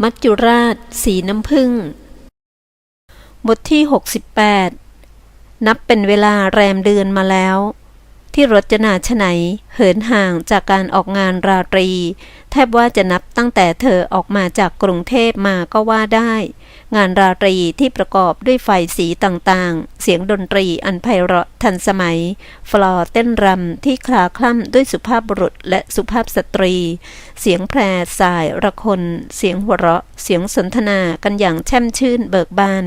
มัจจุราช สีน้ำผึ้งบทที่ 68 นับเป็นเวลาแรมเดือนมาแล้ว ที่รจนาชไนเหินห่างจากการออกงานราตรี แทบว่าจะนับตั้งแต่เธอออกมาจากกรุงเทพมาก็ว่าได้ งานราตรีที่ประกอบด้วยไฟสีต่างๆ เสียงดนตรีอันไพเราะทันสมัย ฟลอร์เต้นรำที่คลาคล่ำด้วยสุภาพบุรุษและสุภาพสตรี เสียงแพรสายระคน เสียงหัวเราะ เสียงสนทนากันอย่างแช่มชื่นเบิกบาน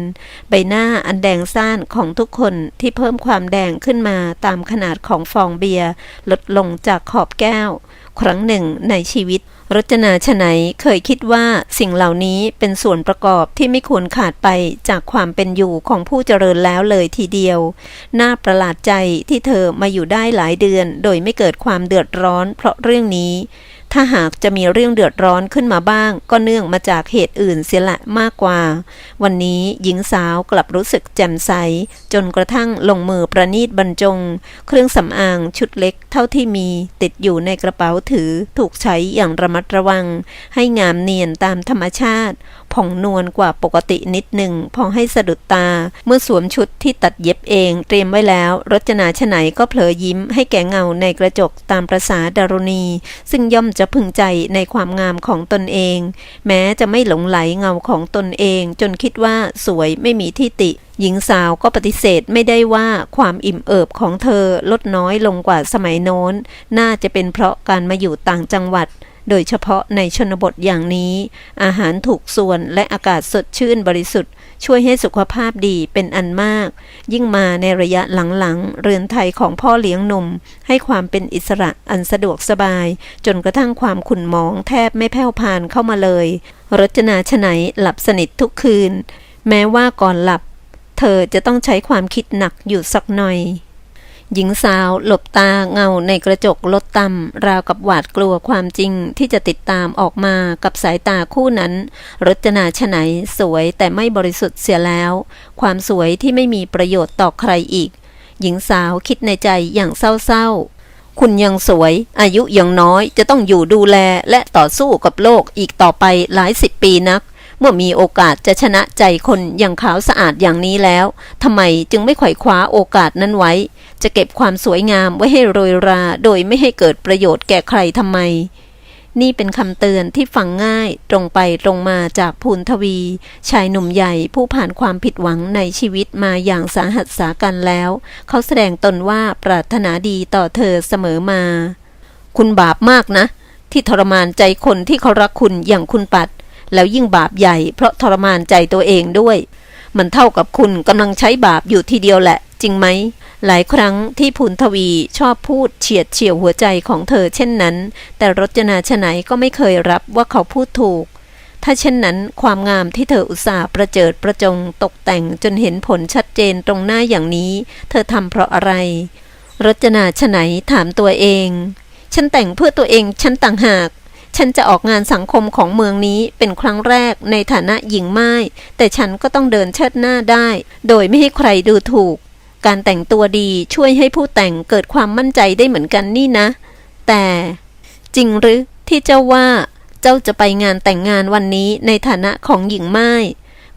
ใบหน้าอันแดงซ่านของทุกคนที่เพิ่มความแดงขึ้นมาตามขนาดของฟองเบียร์ลดลงจากขอบแก้ว ครั้งหนึ่งในชีวิต รจนาชนัยเคยคิดว่าสิ่งเหล่านี้เป็นส่วนประกอบที่ไม่ควรขาดไปจากความเป็นอยู่ของผู้เจริญแล้วเลยทีเดียว น่าประหลาดใจที่เธอมาอยู่ได้หลายเดือน โดยไม่เกิดความเดือดร้อนเพราะเรื่องนี้ ถ้าหากจะมีเรื่องเดือดร้อนขึ้นมาบ้าง ก็เนื่องมาจากเหตุอื่นเสียละมากกว่า วันนี้หญิงสาวกลับรู้สึกแจ่มใส จนกระทั่งลงมือประนีตบรรจง เครื่องสำอางชุดเล็กเท่าที่มีติดอยู่ในกระเป๋าถือถูกใช้อย่างระมัดระวัง ให้งามเนียนตามธรรมชาติผ่องนวลกว่าปกตินิดหนึ่งพอให้สะดุดตา เมื่อสวมชุดที่ตัดเย็บเอง เตรียมไว้แล้ว รจนาชนัยก็เผลอยิ้มให้แก่เงาในกระจกตามประษาดารุณี ซึ่งย่อมจะพึงใจในความงามของตนเอง แม้จะไม่หลงไหลเงาของตนเอง จนคิดว่าสวยไม่มีที่ติหญิงสาวก็ปฏิเสธไม่ได้ว่าความอิ่มเอิบของเธอลดน้อยลงกว่าสมัยโน้น น่าจะเป็นเพราะการมาอยู่ต่างจังหวัด โดยเฉพาะในชนบทอย่างนี้ อาหารถูกส่วนและอากาศสดชื่นบริสุทธิ์ ช่วยให้สุขภาพดีเป็นอันมาก ยิ่งมาในระยะหลังๆ เรือนไทยของพ่อเลี้ยงหนุ่ม ให้ความเป็นอิสระอันสะดวกสบาย จนกระทั่งความขุ่นมองแทบไม่แผ่วพานเข้ามาเลย รจนาชนัยหลับสนิททุกคืน แม้ว่าก่อนหลับ เธอจะต้องใช้ความคิดหนักอยู่สักหน่อย หญิงสาวหลบตาเงาในกระจกลดต่ำราวกับหวาดกลัวความจริงที่จะติดตามออกมากับสายตาคู่นั้น รจนาชนัยสวยแต่ไม่บริสุทธิ์เสียแล้ว ความสวยที่ไม่มีประโยชน์ต่อใครอีก หญิงสาวคิดในใจอย่างเศร้าๆ คุณยังสวย อายุยังน้อยจะต้องอยู่ดูแลและต่อสู้กับโลกอีกต่อไปหลายสิบปีนัก เมื่อมีโอกาสจะชนะใจคนอย่างขาวสะอาดอย่างนี้แล้วทำไมจึงไม่ไขว่คว้าโอกาสนั้นไว้ จะเก็บความสวยงามไว้ให้โรยรา โดยไม่ให้เกิดประโยชน์แก่ใครทำไม นี่เป็นคำเตือนที่ฟังง่ายตรงไปตรงมาจากภูนทวี ชายหนุ่มใหญ่ผู้ผ่านความผิดหวังในชีวิตมาอย่างสาหัสสากันแล้ว เขาแสดงตนว่าปรารถนาดีต่อเธอเสมอมา คุณบาปมากนะที่ทรมานใจคนที่เขารักคุณอย่างคุณปัด แล้วยิ่งบาปใหญ่เพราะทรมานใจตัวเองด้วย มันเท่ากับคุณกำลังใช้บาปอยู่ทีเดียวแหละ จริงไหม หลายครั้งที่พูนทวีชอบพูดเฉียดเฉียวหัวใจของเธอเช่นนั้น แต่รจนาชนัยก็ไม่เคยรับว่าเขาพูดถูก ถ้าเช่นนั้นความงามที่เธออุตส่าห์ประเจิดประจงตกแต่งจนเห็นผลชัดเจนตรงหน้าอย่างนี้ เธอทำเพราะอะไร รจนาชนัยถามตัวเองฉันแต่งเพื่อตัวเองฉันต่างหาก ฉันจะออกงานสังคมของเมืองนี้เป็นครั้งแรกในฐานะหญิงไม้แต่ฉันก็ต้องเดินเชิดหน้าได้ โดยไม่ให้ใครดูถูก การแต่งตัวดีช่วยให้ผู้แต่งเกิดความมั่นใจได้เหมือนกันนี่นะ แต่จริงหรือที่เจ้าว่าเจ้าจะไปงานแต่งงานวันนี้ในฐานะของหญิงไม้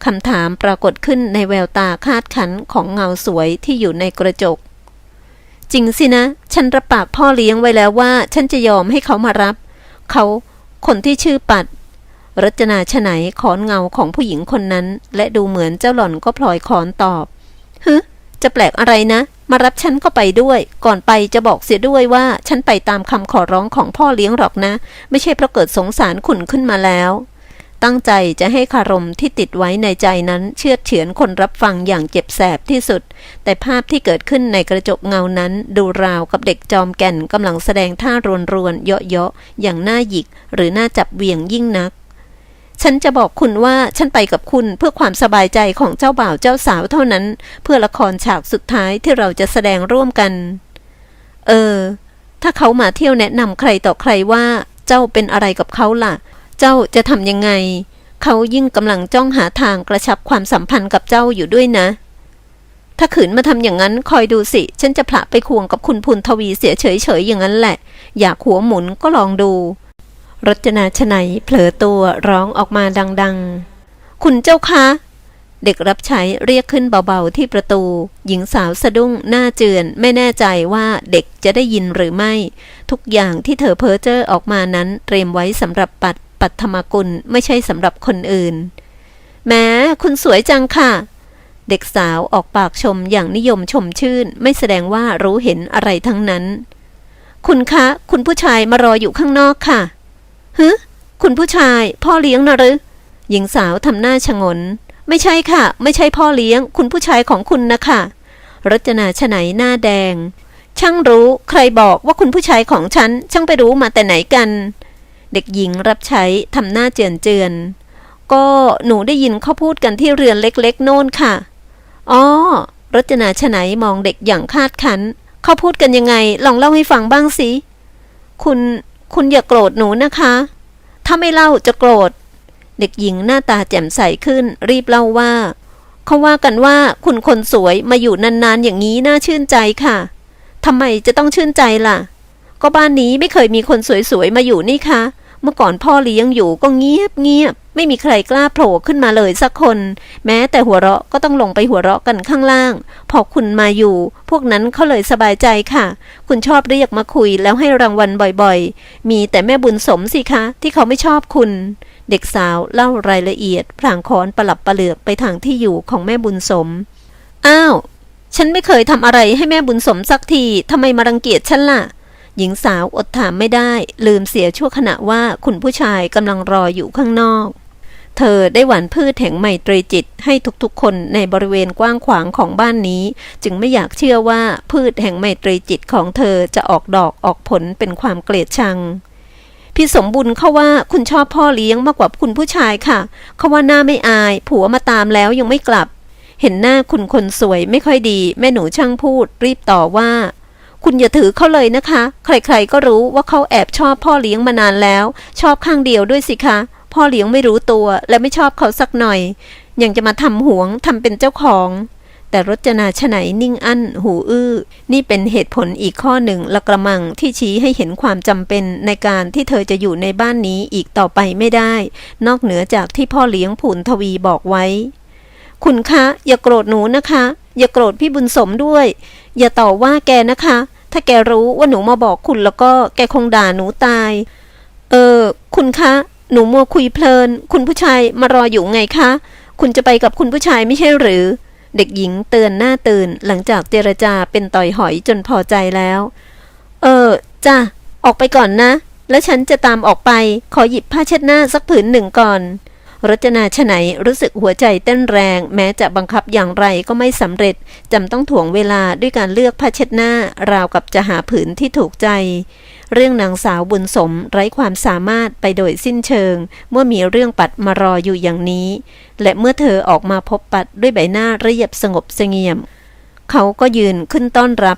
คำถามปรากฏขึ้นในแววตาคาดขันของเงาสวยที่อยู่ในกระจก จริงสินะ ฉันรับปากพ่อเลี้ยงไว้แล้วว่า ฉันจะยอมให้เขามารับ เขา คนที่ชื่อปัดรจนาฉไหนขอนเงาของผู้หญิงคนนั้น และดูเหมือนเจ้าหล่อนก็พลอยขอนตอบฮึจะแปลกอะไรนะ มารับฉันก็ไปด้วย ก่อนไปจะบอกเสียด้วยว่า ฉันไปตามคำขอร้องของพ่อเลี้ยงหรอกนะ ไม่ใช่เพราะเกิดสงสารขุนขึ้นมาแล้ว ตั้งใจจะให้คารมที่ติดไว้ในใจนั้นเชื่อเฉือนคนรับฟังอย่างเจ็บแสบที่สุด แต่ภาพที่เกิดขึ้นในกระจกเงานั้น ดูราวกับเด็กจอมแก่นกำลังแสดงท่ารวนรวนเยาะเยาะอย่างน่าหยิก หรือน่าจับเวียงยิ่งนัก ฉันจะบอกคุณว่าฉันไปกับคุณเพื่อความสบายใจของเจ้าบ่าวเจ้าสาวเท่านั้น เพื่อละครฉากสุดท้ายที่เราจะแสดงร่วมกัน เออ ถ้าเขามาเที่ยวแนะนำใครต่อใครว่าเจ้าเป็นอะไรกับเขาล่ะ เจ้าจะทำยังไง เขายิ่งกำลังจ้องหาทางกระชับความสัมพันธ์กับเจ้าอยู่ด้วยนะ ถ้าขืนมาทำอย่างนั้นคอยดูสิ ฉันจะผละไปควงกับคุณพุนทวีเสียเฉยๆอย่างนั้นแหละ อยากหัวหมุนก็ลองดู รจนาชนัยเผลอตัวร้องออกมาดังๆ คุณเจ้าคะเด็กรับใช้เรียกขึ้นเบาๆที่ประตู หญิงสาวสะดุ้งหน้าเจือน ไม่แน่ใจว่าเด็กจะได้ยินหรือไม่ ทุกอย่างที่เธอเพ้อเจ้อออกมานั้นเตรียมไว้สำหรับปัด ปัทมกุลไม่ใช่สำหรับคนอื่น แม้คุณสวยจังค่ะ เด็กสาวออกปากชมอย่างนิยมชมชื่น ไม่แสดงว่ารู้เห็นอะไรทั้งนั้น คุณคะ คุณผู้ชายมารออยู่ข้างนอกค่ะฮึคุณผู้ชาย พ่อเลี้ยงนะหรือหญิงสาวทำหน้าชงน ไม่ใช่ค่ะ ไม่ใช่พ่อเลี้ยง คุณผู้ชายของคุณนะคะรจนาชไหนหน้าแดง ช่างรู้ใครบอกว่าคุณผู้ชายของฉัน ช่างไปรู้มาแต่ไหนกัน เด็กหญิงรับใช้ทำหน้าเจือนเจือน ก็หนูได้ยินเขาพูดกันที่เรือนเล็กๆ โน่นค่ะ อ๋อรจนาชไหนมองเด็กอย่างคาดคันเขาพูดกันยังไง ลองเล่าให้ฟังบ้างสิ คุณ คุณอย่าโกรธหนูนะคะ ถ้าไม่เล่าจะโกรธ เด็กหญิงหน้าตาแจ่มใสขึ้น รีบเล่าว่า เขาว่ากันว่าคุณคนสวยมาอยู่นานๆอย่างนี้น่าชื่นใจค่ะ ทำไมจะต้องชื่นใจล่ะ ก็บ้านนี้ไม่เคยมีคนสวยๆมาอยู่นี่คะ เมื่อก่อนพ่อเลี้ยงอยู่ก็เงียบเงียบ ไม่มีใครกล้าโผล่ขึ้นมาเลยสักคน แม้แต่หัวเราะก็ต้องลงไปหัวเราะกันข้างล่าง พอคุณมาอยู่ พวกนั้นเขาเลยสบายใจค่ะ คุณชอบเรียกมาคุยแล้วให้รางวัลบ่อยๆ มีแต่แม่บุญสมสิคะ ที่เขาไม่ชอบคุณ เด็กสาวเล่ารายละเอียดพลางค้อนประหลับประเหลือกไปทางที่อยู่ของแม่บุญสม อ้าว ฉันไม่เคยทำอะไรให้แม่บุญสมสักทีทำไมมารังเกียจฉันล่ะ หญิงสาวอดถามไม่ได้ ลืมเสียชั่วขณะว่าคุณผู้ชายกำลังรออยู่ข้างนอก เธอได้หว่านพืชแห่งไมตรีจิตให้ทุกๆคนในบริเวณกว้างขวางของบ้านนี้ จึงไม่อยากเชื่อว่าพืชแห่งไมตรีจิตของเธอจะออกดอกออกผลเป็นความเกลียดชังพี่สมบุญเขาว่าคุณชอบพ่อเลี้ยงมากกว่าคุณผู้ชายค่ะ เขาว่าหน้าไม่อาย ผัวมาตามแล้วยังไม่กลับ เห็นหน้าคุณคนสวยไม่ค่อยดี แม่หนูช่างพูด รีบต่อว่า คุณอย่าถือเขาเลยนะคะ ใครๆก็รู้ว่าเขาแอบชอบพ่อเลี้ยงมานานแล้ว ชอบข้างเดียวด้วยสิคะ พ่อเลี้ยงไม่รู้ตัวและไม่ชอบเขาสักหน่อย ยังจะมาทำหวงทำเป็นเจ้าของ แต่รจนาชไหนนิ่งอั้น หูอื้อ นี่เป็นเหตุผลอีกข้อหนึ่งละกระมังที่ชี้ให้เห็นความจำเป็นในการที่เธอจะอยู่ในบ้านนี้อีกต่อไปไม่ได้ นอกเหนือจากที่พ่อเลี้ยงผุนทวีบอกไว้ คุณคะ อย่าโกรธหนูนะคะ อย่าโกรธพี่บุญสมด้วย อย่าต่อว่าแกนะคะ ถ้าแกรู้ว่าหนูมาบอกคุณแล้วก็แกคงด่าหนูตาย เออ คุณคะ หนูมัวคุยเพลิน คุณผู้ชายมารออยู่ไงคะ คุณจะไปกับคุณผู้ชายไม่ใช่หรือ เด็กหญิงเตือนหน้าตื่นหลังจากเจรจาเป็นต่อยหอยจนพอใจแล้ว เออจ้ะออกไปก่อนนะ แล้วฉันจะตามออกไป ขอหยิบผ้าเช็ดหน้าสักผืนหนึ่งก่อน รจนาชไหนรู้สึกหัวใจเต้นแรง แม้จะบังคับอย่างไรก็ไม่สำเร็จจำต้องถ่วงเวลาด้วยการเลือกผ้าเช็ดหน้า ราวกับจะหาผืนที่ถูกใจ เรื่องนางสาวบุญสมไร้ความสามารถไปโดยสิ้นเชิง เมื่อมีเรื่องปัดมารออยู่อย่างนี้ และเมื่อเธอออกมาพบปัดด้วยใบหน้าเรียบสงบเสงี่ยม เขาก็ยืนขึ้นต้อนรับ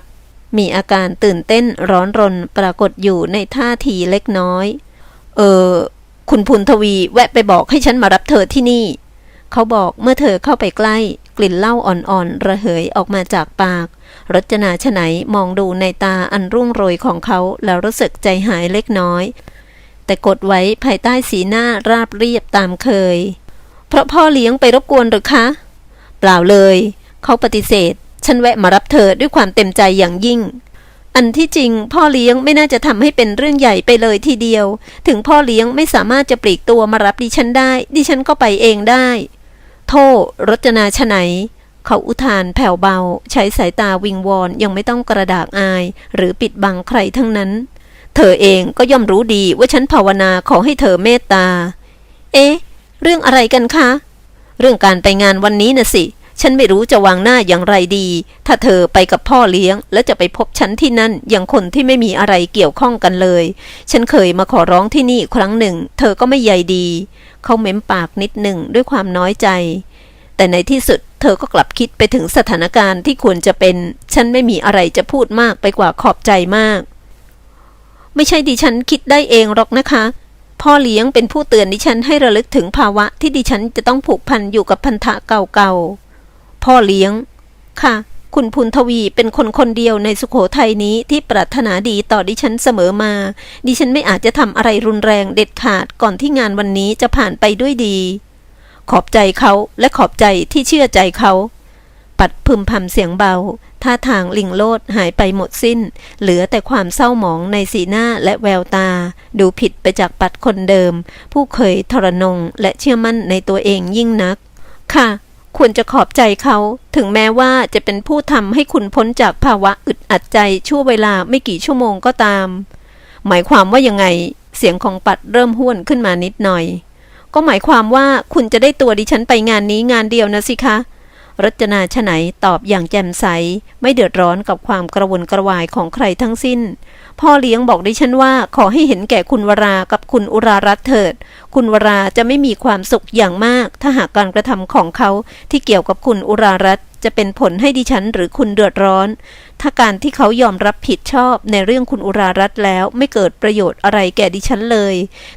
มีอาการตื่นเต้นร้อนรนปรากฏอยู่ในท่าทีเล็กน้อย เออ คุณพุนทวีแวะไปบอกให้ฉันมารับเธอที่นี่ เขาบอกเมื่อเธอเข้าไปใกล้ กลิ่นเหล้าอ่อนๆ ระเหยออกมาจากปาก รจนาชไหนมองดูในตาอันรุ่งโรยของเขาแล้วรู้สึกใจหายเล็กน้อย แต่กดไว้ภายใต้สีหน้าราบเรียบตามเคย เพราะพ่อเลี้ยงไปรบกวนหรือคะ เปล่าเลย เขาปฏิเสธ ฉันแวะมารับเธอด้วยความเต็มใจอย่างยิ่ง อันที่จริง พ่อเลี้ยงไม่น่าจะทำให้เป็นเรื่องใหญ่ไปเลยทีเดียว ถึงพ่อเลี้ยงไม่สามารถจะปลีกตัวมารับดิฉันได้ ดิฉันก็ไปเองได้ โทษรจนาชไหน เขาอุทานแผ่วเบา ใช้สายตาวิงวอนยังไม่ต้องกระดากอาย หรือปิดบังใครทั้งนั้น เธอเองก็ย่อมรู้ดีว่าฉันภาวนาขอให้เธอเมตตา เอ๊ะ เรื่องอะไรกันคะ เรื่องการไปงานวันนี้น่ะสิ ฉันไม่รู้จะวางหน้าอย่างไรดี ถ้าเธอไปกับพ่อเลี้ยง แล้วจะไปพบฉันที่นั่นอย่างคนที่ไม่มีอะไรเกี่ยวข้องกันเลย ฉันเคยมาขอร้องที่นี่ครั้งหนึ่ง เธอก็ไม่ใยดี เขาเม้มปากนิดหนึ่งด้วยความน้อยใจ แต่ในที่สุดเธอก็กลับคิดไปถึงสถานการณ์ที่ควรจะเป็น ฉันไม่มีอะไรจะพูดมากไปกว่าขอบใจมาก ไม่ใช่ดิฉันคิดได้เองหรอกนะคะพ่อเลี้ยงเป็นผู้เตือนดิฉันให้ระลึกถึงภาวะที่ดิฉันจะต้องผูกพันอยู่กับพันธะเก่าๆ พ่อเลี้ยง ค่ะ คุณพุนทวีเป็นคนคนเดียวในสุโขทัยนี้ที่ปรารถนาดีต่อดิฉันเสมอมา ดิฉันไม่อาจจะทำอะไรรุนแรงเด็ดขาดก่อนที่งานวันนี้จะผ่านไปด้วยดี ขอบใจเขาและขอบใจที่เชื่อใจเขาปัดพึมพำเสียงเบา ท่าทางลิงโลดหายไปหมดสิ้น เหลือแต่ความเศร้าหมองในสีหน้าและแววตา ดูผิดไปจากปัดคนเดิม ผู้เคยทรนงและเชื่อมั่นในตัวเองยิ่งนัก ค่ะ ควรจะขอบใจเขา ถึงแม้ว่าจะเป็นผู้ทำให้คุณพ้นจากภาวะอึดอัดใจชั่วเวลาไม่กี่ชั่วโมงก็ตาม หมายความว่ายังไง เสียงของปัดเริ่มห้วนขึ้นมานิดหน่อย ก็หมายความว่าคุณจะได้ตัวดิฉันไปงานนี้งานเดียวนะสิคะ รจนาชไหนตอบอย่างแจ่มใส ไม่เดือดร้อนกับความกระวนกระวายของใครทั้งสิ้น พ่อเลี้ยงบอกดิฉันว่าขอให้เห็นแก่คุณวรากับคุณอุรารัตเถิด คุณวราจะไม่มีความสุขอย่างมาก ถ้าหากการกระทำของเขาที่เกี่ยวกับคุณอุรารัตจะเป็นผลให้ดิฉันหรือคุณเดือดร้อน ถ้าการที่เขายอมรับผิดชอบในเรื่องคุณอุรารัตแล้วไม่เกิดประโยชน์อะไรแก่ดิฉันเลย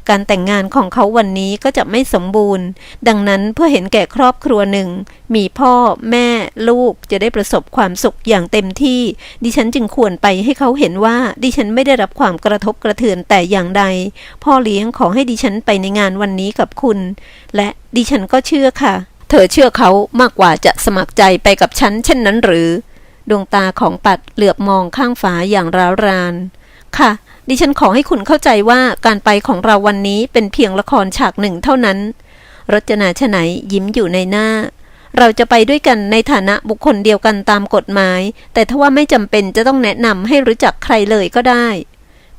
การแต่งงานของเขาวันนี้ก็จะไม่สมบูรณ์ ดังนั้นเพื่อเห็นแก่ครอบครัวหนึ่ง มีพ่อ แม่ ลูกจะได้ประสบความสุขอย่างเต็มที่ ดิฉันจึงควรไปให้เขาเห็นว่า ดิฉันไม่ได้รับความกระทบกระเทือนแต่อย่างใด พ่อเลี้ยงขอให้ดิฉันไปในงานวันนี้กับคุณ และดิฉันก็เชื่อค่ะ เธอเชื่อเขามากกว่าจะสมัครใจไปกับฉันเช่นนั้นหรือ ดวงตาของปัดเหลือบมองข้างฝาอย่างร้าวราน ค่ะ ดิฉันขอให้คุณเข้าใจว่าการไปของเราวันนี้เป็นเพียงละครฉากหนึ่งเท่านั้น รจนาชไหนยิ้มอยู่ในหน้า เราจะไปด้วยกันในฐานะบุคคลเดียวกันตามกฎหมาย แต่ถ้าว่าไม่จำเป็นจะต้องแนะนำให้รู้จักใครเลยก็ได้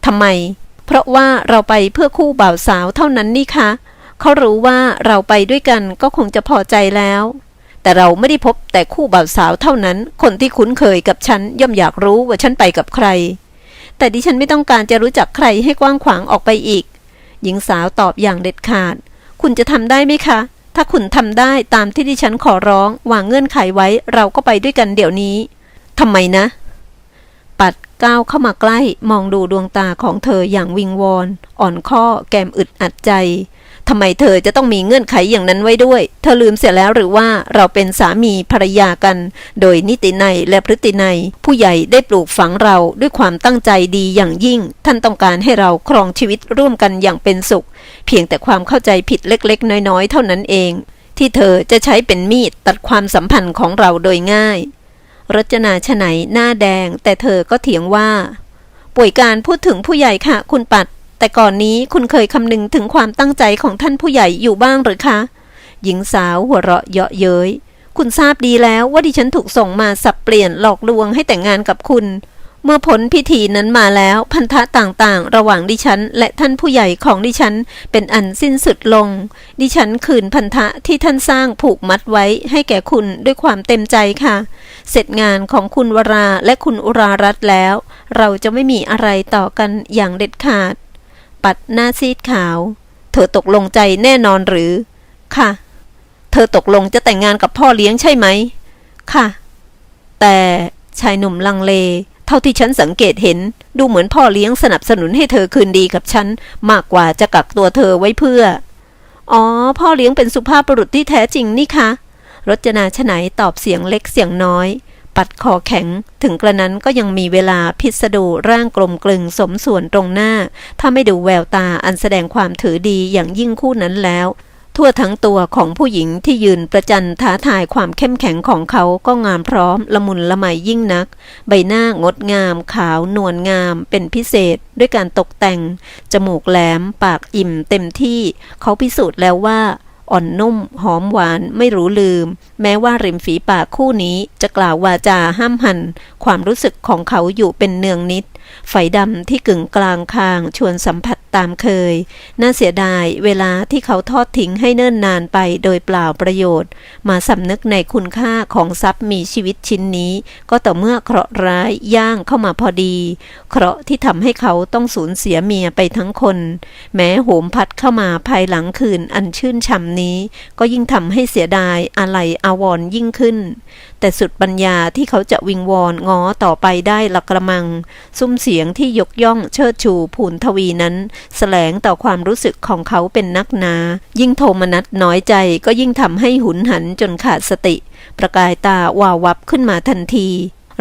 ทำไม เพราะว่าเราไปเพื่อคู่บ่าวสาวเท่านั้นนี่คะเขารู้ว่าเราไปด้วยกันก็คงจะพอใจแล้ว แต่เราไม่ได้พบแต่คู่บ่าวสาวเท่านั้น คนที่คุ้นเคยกับฉันย่อมอยากรู้ว่าฉันไปกับใคร แต่ดิฉันไม่ต้องการจะรู้จักใครให้กว้างขวางออกไปอีก หญิงสาวตอบอย่างเด็ดขาด คุณจะทำได้ไหมคะ ถ้าคุณทำได้ตามที่ดิฉันขอร้องวางเงื่อนไขไว้เราก็ไปด้วยกันเดี๋ยวนี้ทำไมนะ ปัด ก้าวเข้ามาใกล้มองดูดวงตาของเธออย่างวิงวอน อ่อนข้อแกมอึดอัดใจทำไมเธอจะต้องมีเงื่อนไขอย่างนั้นไว้ด้วย เธอลืมเสียแล้วหรือว่าเราเป็นสามีภรรยากัน โดยนิตินัยและพฤตินัยผู้ใหญ่ได้ปลูกฝังเราด้วยความตั้งใจดีอย่างยิ่ง ท่านต้องการให้เราครองชีวิตร่วมกันอย่างเป็นสุข เพียงแต่ความเข้าใจผิดเล็กๆ น้อยๆ เท่านั้นเอง ที่เธอจะใช้เป็นมีดตัดความสัมพันธ์ของเราโดยง่าย รจนาชไหนหน้าแดง แต่เธอก็เถียงว่า ป่วยการพูดถึงผู้ใหญ่ค่ะ คุณปัด แต่ก่อนนี้คุณเคยคำนึงถึงความตั้งใจของท่านผู้ใหญ่อยู่บ้างหรือคะ หญิงสาวหัวเราะเยาะเย้ยคุณทราบดีแล้วว่าดิฉันถูกส่งมาสับเปลี่ยนหลอกลวงให้แต่งงานกับคุณ เมื่อผลพิธีนั้นมาแล้วพันธะต่างๆ ระหว่างดิฉัน และท่านผู้ใหญ่ของดิฉันเป็นอันสิ้นสุดลง ดิฉันคืนพันธะที่ท่านสร้างผูกมัดไว้ให้แก่คุณด้วยความเต็มใจค่ะ เสร็จงานของคุณวราและคุณอุรารัตแล้ว เราจะไม่มีอะไรต่อกันอย่างเด็ดขาด ปัดหน้าซีดขาว เธอตกลงใจแน่นอนหรือ ค่ะ เธอตกลงจะแต่งงานกับพ่อเลี้ยงใช่ไหม ค่ะ แต่ชายหนุ่มลังเล เท่าที่ฉันสังเกตเห็น ดูเหมือนพ่อเลี้ยงสนับสนุนให้เธอคืนดีกับฉัน มากกว่าจะกักตัวเธอไว้เพื่อ อ๋อ พ่อเลี้ยงเป็นสุภาพบุรุษที่แท้จริงนี่คะรจนาชไหนตอบเสียงเล็กเสียงน้อย ปัดคอแข็ง ถึงกระนั้นก็ยังมีเวลาพิสดูร่างกลมกลึงสมส่วนตรงหน้า ถ้าไม่ดูแววตาอันแสดงความถือดีอย่างยิ่งคู่นั้นแล้ว ทั่วทั้งตัวของผู้หญิงที่ยืนประจันท้าทายความเข้มแข็งของเขาก็งามพร้อมละมุนละไมยิ่งนัก ใบหน้างดงาม ขาวนวลงาม เป็นพิเศษ ด้วยการตกแต่ง จมูกแหลม ปากอิ่มเต็มที่ เขาพิสูจน์แล้วว่าอ่อนนุ่ม หอมหวานไม่รู้ลืม แม้ว่าริมฝีปากคู่นี้จะกล่าววาจาห้ามหัน ความรู้สึกของเขาอยู่เป็นเนืองนิดไฟดำที่กึ่งกลางคางชวนสัมผัส ตามเคย น่าเสียดายเวลาที่เขาทอดทิ้งให้เนิ่นนานไปโดยเปล่าประโยชน์ มาสำนึกในคุณค่าของทรัพย์มีชีวิตชิ้นนี้ ก็ต่อเมื่อเคราะห์ร้ายย่างเข้ามาพอดี เคราะห์ที่ทำให้เขาต้องสูญเสียเมียไปทั้งคน แม้โหมพัดเข้ามาภายหลังคืนอันชื่นช่ำนี้ ก็ยิ่งทำให้เสียดายอะไรอาวรยิ่งขึ้น แต่สุดปัญญาที่เขาจะวิงวอนง้อต่อไปได้ละกระมัง ซุ้มเสียงที่ยกย่องเชิดชูภูนทวีนั้นแสลงต่อความรู้สึกของเขาเป็นนักนา ยิ่งโทมนัสน้อยใจก็ยิ่งทำให้หุนหันจนขาดสติ ประกายตาวาววับขึ้นมาทันที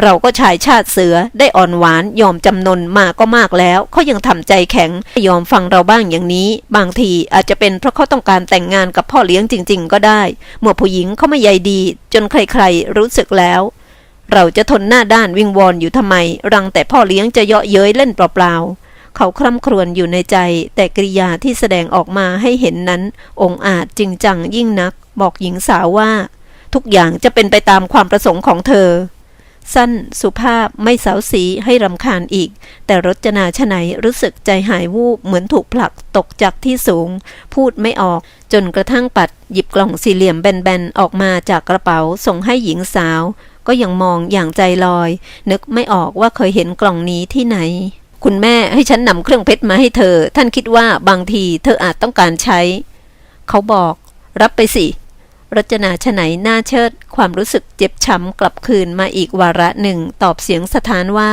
เราก็ชายชาติเสือได้อ่อนหวานยอมจำนนมาก็มากแล้วเขายังทำใจแข็งยอมฟังเราบ้างอย่างนี้ บางทีอาจจะเป็นเพราะเขาต้องการแต่งงานกับพ่อเลี้ยงจริง ๆ ก็ได้เมื่อผู้หญิงเขาไม่ใยดี จนใครๆ รู้สึกแล้วเราจะทนหน้าด้านวิงวอนอยู่ทำไม รังแต่พ่อเลี้ยงจะเยาะเย้ยเล่นเปล่าๆ เขาคร่ำครวญอยู่ในใจ แต่กริยาที่แสดงออกมาให้เห็นนั้น องอาจจริงจังยิ่งนัก บอกหญิงสาวว่า ทุกอย่างจะเป็นไปตามความประสงค์ของเธอ สั้นสุภาพไม่สาวสีให้รำคาญอีก แต่รจนาชไหนรู้สึกใจหายวูบเหมือนถูกผลักตกจากที่สูง พูดไม่ออก จนกระทั่งปัดหยิบกล่องสี่เหลี่ยมแบนๆออกมาจากกระเป๋าส่งให้หญิงสาว ก็ยังมองอย่างใจลอย นึกไม่ออกว่าเคยเห็นกล่องนี้ที่ไหน คุณแม่ให้ฉันนำเครื่องเพชรมาให้เธอ ท่านคิดว่าบางทีเธออาจต้องการใช้ เขาบอก รับไปสิ รจนาชไหนหน้าเชิด ความรู้สึกเจ็บช้ำกลับคืนมาอีกวาระหนึ่งตอบเสียงสถานว่า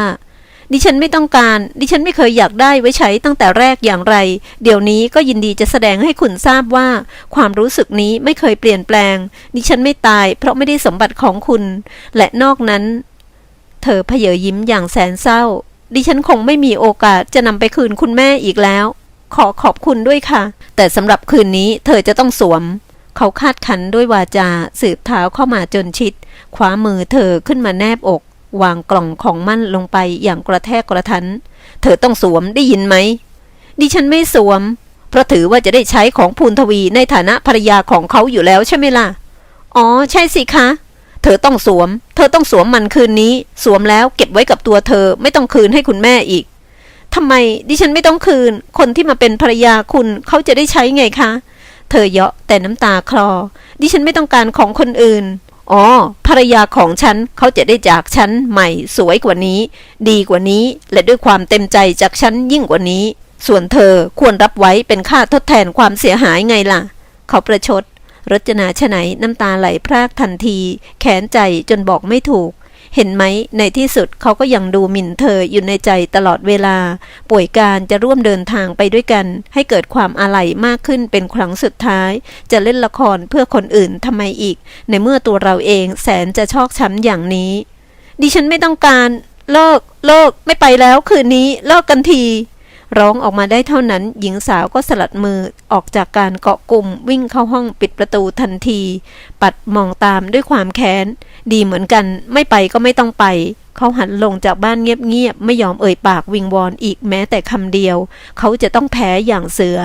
ดิฉันไม่ต้องการ ดิฉันไม่เคยอยากได้ไว้ใช้ตั้งแต่แรกอย่างไร เดี๋ยวนี้ก็ยินดีจะแสดงให้คุณทราบว่า ความรู้สึกนี้ไม่เคยเปลี่ยนแปลง ดิฉันไม่ตาย เพราะไม่ได้สมบัติของคุณ และนอกนั้น เธอเพยยิ้มอย่างแสนเศร้า ดิฉันคงไม่มีโอกาสจะนำไปคืนคุณแม่อีกแล้ว ขอขอบคุณด้วยค่ะ แต่สำหรับคืนนี้เธอจะต้องสวม เขาคาดคันด้วยวาจาสืบเท้าเข้ามาจนชิดคว้ามือเธอขึ้นมาแนบอก วางกล่องของมั่นลงไปอย่างกระแทกกระทัน เธอต้องสวมได้ยินไหม ดิฉันไม่สวม เพราะถือว่าจะได้ใช้ของภูนทวีในฐานะภรรยาของเขาอยู่แล้วใช่ไหมล่ะ อ๋อ ใช่สิคะ เธอต้องสวม เธอต้องสวมมันคืนนี้ สวมแล้วเก็บไว้กับตัวเธอไม่ต้องคืนให้คุณแม่อีกทำไมดิฉันไม่ต้องคืน คนที่มาเป็นภรรยาคุณเขาจะได้ใช้ไงคะ เธอเยาะแต่น้ำตาคลอ ดิฉันไม่ต้องการของคนอื่น อ๋อ ภรรยาของฉันเขาจะได้จากฉันใหม่สวยกว่านี้ ดีกว่านี้ และด้วยความเต็มใจจากฉันยิ่งกว่านี้ ส่วนเธอควรรับไว้เป็นค่าทดแทนความเสียหายไงล่ะ เขาประชด รจนาชไหนน้ำตาไหลพรากทันที แขนใจจนบอกไม่ถูก เห็นไหม ในที่สุดเขาก็ยังดูหมิ่นเธออยู่ในใจตลอดเวลา ป่วยการจะร่วมเดินทางไปด้วยกัน ให้เกิดความอาลัยมากขึ้นเป็นครั้งสุดท้าย จะเล่นละครเพื่อคนอื่นทำไมอีก ในเมื่อตัวเราเองแสนจะชอกช้ำอย่างนี้ ดิฉันไม่ต้องการ เลิก เลิก ไม่ไปแล้วคืนนี้ เลิกกันที ร้องออกมาได้เท่านั้น หญิงสาวก็สลัดมือออกจากการเกาะกลุ่มวิ่งเข้าห้องปิดประตูทันที ปัดมองตามด้วยความแค้น ดีเหมือนกันไม่ไปก็ไม่ต้องไป เขาหันลงจากบ้านเงียบๆไม่ยอมเอ่ยปากวิงวอนอีกแม้แต่คำเดียว เขาจะต้องแพ้อย่างเสือ